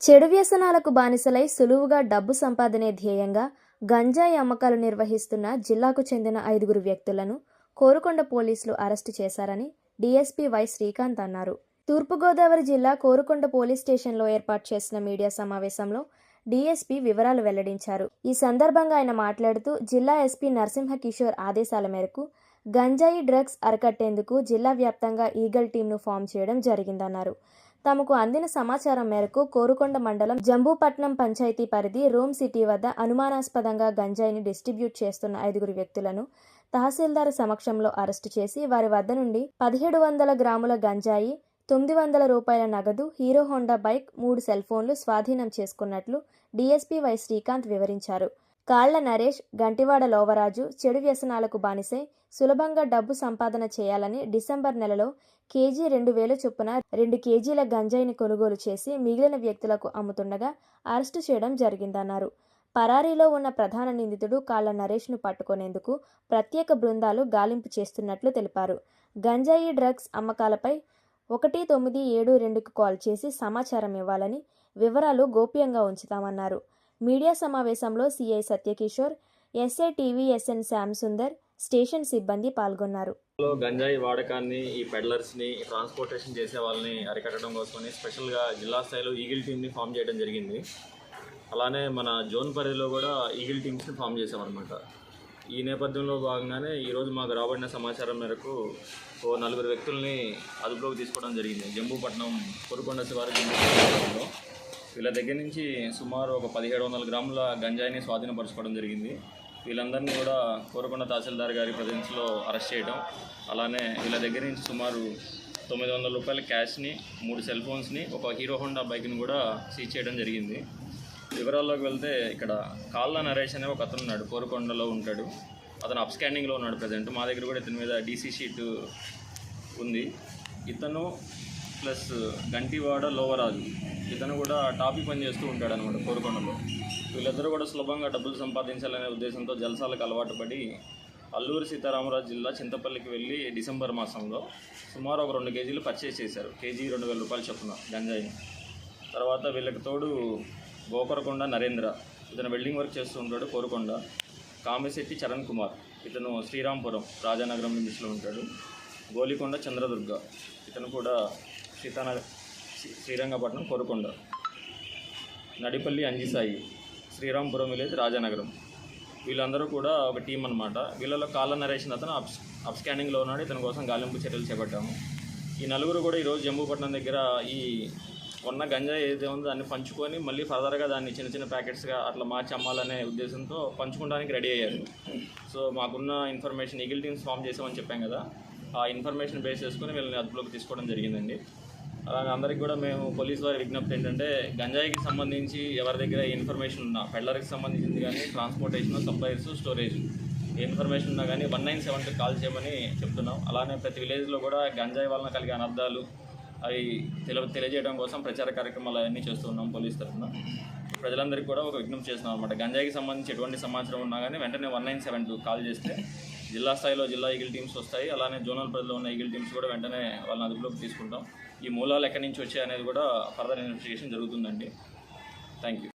చెడు వ్యసనాలకు బానిసలై సులువుగా డబ్బు సంపాదనే ధ్యేయంగా గంజాయి అమ్మకాలు నిర్వహిస్తున్న జిల్లాకు చెందిన ఐదుగురు వ్యక్తులను కోరుకొండ పోలీసులు అరెస్టు చేశారని డీఎస్పీ వై శ్రీకాంత్ అన్నారు. తూర్పుగోదావరి జిల్లా కోరుకొండ పోలీస్ స్టేషన్లో ఏర్పాటు చేసిన మీడియా సమావేశంలో డీఎస్పీ వివరాలు వెల్లడించారు. ఈ సందర్భంగా ఆయన మాట్లాడుతూ జిల్లా ఎస్పీ నరసింహ కిషోర్ ఆదేశాల మేరకు గంజాయి డ్రగ్స్ అరికట్టేందుకు జిల్లా వ్యాప్తంగా ఈగల్ టీంను ఫామ్ చేయడం జరిగిందన్నారు. తమకు అందిన సమాచారం మేరకు కోరుకొండ మండలం జంబూపట్నం పంచాయతీ పరిధి రోమ్ సిటీ వద్ద అనుమానాస్పదంగా గంజాయిని డిస్ట్రిబ్యూట్ చేస్తున్న ఐదుగురు వ్యక్తులను తహసీల్దార్ సమక్షంలో అరెస్టు చేసి వారి వద్ద నుండి పదిహేడు వందల గ్రాముల గంజాయి తొమ్మిది వందల రూపాయల నగదు హీరో హోండా బైక్ మూడు సెల్ ఫోన్లు స్వాధీనం చేసుకున్నట్లు డీఎస్పీ వై శ్రీకాంత్ వివరించారు. కాళ్ళ నరేష్ గంటివాడ లోవరాజు చెడు వ్యసనాలకు బానిసై సులభంగా డబ్బు సంపాదన చేయాలని డిసెంబర్ నెలలో కేజీ రెండు వేల చొప్పున రెండు కేజీల గంజాయిని కొనుగోలు చేసి మిగిలిన వ్యక్తులకు అమ్ముతుండగా అరెస్టు చేయడం జరిగిందన్నారు. పరారీలో ఉన్న ప్రధాన నిందితుడు కాళ్ళ నరేష్ను పట్టుకునేందుకు ప్రత్యేక బృందాలు గాలింపు చేస్తున్నట్లు తెలిపారు. గంజాయి డ్రగ్స్ అమ్మకాలపై ఒకటి తొమ్మిది ఏడు రెండుకు కాల్ చేసి సమాచారం ఇవ్వాలని వివరాలు గోప్యంగా ఉంచుతామన్నారు. మీడియా సమావేశంలో CI Satyakishore SI TV SN Shyam Sundar station సిబ్బంది పాల్గొన్నారు. గంజాయి వాడకాన్ని ఈ పెడ్లర్స్ని ట్రాన్స్పోర్టేషన్ చేసే వాళ్ళని అరికట్టడం కోసమని స్పెషల్గా జిల్లా స్థాయిలో ఈగిల్ టీమ్ని ఫామ్ చేయడం జరిగింది. అలానే మన జోన్ పరిధిలో కూడా ఈగిల్ టీమ్స్ని ఫామ్ చేసామన్నమాట. ఈ నేపథ్యంలో భాగంగానే ఈరోజు మాకు రాబడిన సమాచారం మేరకు ఓ నలుగురు వ్యక్తుల్ని అదుపులోకి తీసుకోవడం జరిగింది. జంబూపట్నం కొరుకొండ శివారు జంబూపట్నంలో. వీళ్ళ దగ్గర నుంచి సుమారు ఒక పదిహేడు వందల గ్రాముల గంజాయిని స్వాధీనపరచుకోవడం జరిగింది. వీళ్ళందరినీ కూడా కోరకొండ తహసీల్దార్ గారి ప్రజెన్స్లో అరెస్ట్ చేయడం అలానే వీళ్ళ దగ్గర నుంచి సుమారు తొమ్మిది వందల రూపాయల క్యాష్ని మూడు సెల్ ఫోన్స్ని ఒక హీరో హోండా బైక్ని కూడా సీజ్ చేయడం జరిగింది. వివరాల్లోకి వెళ్తే ఇక్కడ కాళ్ళ నరేష్ అనే ఒక అతను ఉన్నాడు కోరకొండలో ఉంటాడు. అతను అప్ స్కానింగ్లో ఉన్నాడు ప్రజెంట్. మా దగ్గర కూడా ఇతని మీద డీసీ షీట్ ఉంది. ఇతను ప్లస్ గంటివాడ లోవరాజు. ఇతను కూడా టాపీ పని చేస్తూ ఉంటాడు అనమాట కోరుకొండలో. వీళ్ళిద్దరూ కూడా సులభంగా డబ్బులు సంపాదించాలనే ఉద్దేశంతో జలసాలకు అలవాటు పడి అల్లూరు సీతారామరాజు జిల్లా చింతపల్లికి వెళ్ళి డిసెంబర్ మాసంలో సుమారు ఒక రెండు కేజీలు పర్చేస్ చేశారు. కేజీ రెండు వేల రూపాయలు చొప్పున గంజాయిని. తర్వాత వీళ్ళకి తోడు గోకరకొండ నరేంద్ర. ఇతను వెల్డింగ్ వర్క్ చేస్తూ ఉంటాడు కోరుకొండ. కామిశెట్టి చరణ్ కుమార్. ఇతను శ్రీరాంపురం రాజానగరం లిమిట్స్లో ఉంటాడు. గోలికొండ చంద్రదుర్గ. ఇతను కూడా సీతానగర్ శ్రీ- శ్రీరంగపట్నం కోరుకొండ. నడిపల్లి అంజిసాయి శ్రీరాంపురం విలేజ్ రాజానగరం. వీళ్ళందరూ కూడా ఒక టీం అనమాట వీళ్ళలో కాళ్ళ నరేషన్ అతను అప్ అప్ స్కానింగ్లో ఉన్నాడు. ఇతని కోసం గాలింపు చర్యలు చేపట్టాము. ఈ నలుగురు కూడా ఈరోజు జంబూపట్నం దగ్గర ఈ ఉన్న గంజాయి ఏదైతే ఉందో దాన్ని పంచుకొని మళ్ళీ ఫర్దర్గా దాన్ని చిన్న చిన్న ప్యాకెట్స్గా అట్లా మార్చి అమ్మాలనే ఉద్దేశంతో పంచుకోవడానికి రెడీ అయ్యారు. సో మాకున్న ఇన్ఫర్మేషన్ ఈగిల్ టీమ్స్ ఫామ్ చేసామని చెప్పాం కదా. ఆ ఇన్ఫర్మేషన్ బేస్ చేసుకొని వీళ్ళని అదుపులోకి తీసుకోవడం జరిగిందండి. అలాగే అందరికి కూడా మేము పోలీస్ వారి విజ్ఞప్తి ఏంటంటే గంజాయికి సంబంధించి ఎవరి దగ్గర ఇన్ఫర్మేషన్ ఉన్నా పెడ్లర్కి సంబంధించింది కానీ ట్రాన్స్పోర్టేషన్ సప్లైర్స్ స్టోరేజ్ ఏ ఇన్ఫర్మేషన్ ఉన్నా కానీ వన్ నైన్ సెవెన్కి కాల్ చేయమని చెప్తున్నాం. అలానే ప్రతి విలేజ్లో కూడా గంజాయి వలన కలిగే అనర్థాలు అవి తెల తెలియజేయడం కోసం ప్రచార కార్యక్రమాలు అవన్నీ చేస్తున్నాం పోలీస్ తరఫున. ప్రజలందరికీ కూడా ఒక విజ్ఞప్తి చేస్తున్నాం అనమాట గంజాయికి సంబంధించి ఎటువంటి సమాచారం ఉన్నా కానీ వెంటనే one nine seven two call చేస్తే జిల్లా స్థాయిలో జిల్లా ఈగిల్ టీమ్స్ వస్తాయి. అలానే జోనల్ పరిధిలో ఉన్న ఈగిల్ టీమ్స్ కూడా వెంటనే వాళ్ళని అదుపులోకి తీసుకుంటాం. ఈ మూలాలు ఎక్కడి నుంచి వచ్చాయి అనేది కూడా ఫర్దర్ ఇన్వెస్టిగేషన్ జరుగుతుందండి. Thank you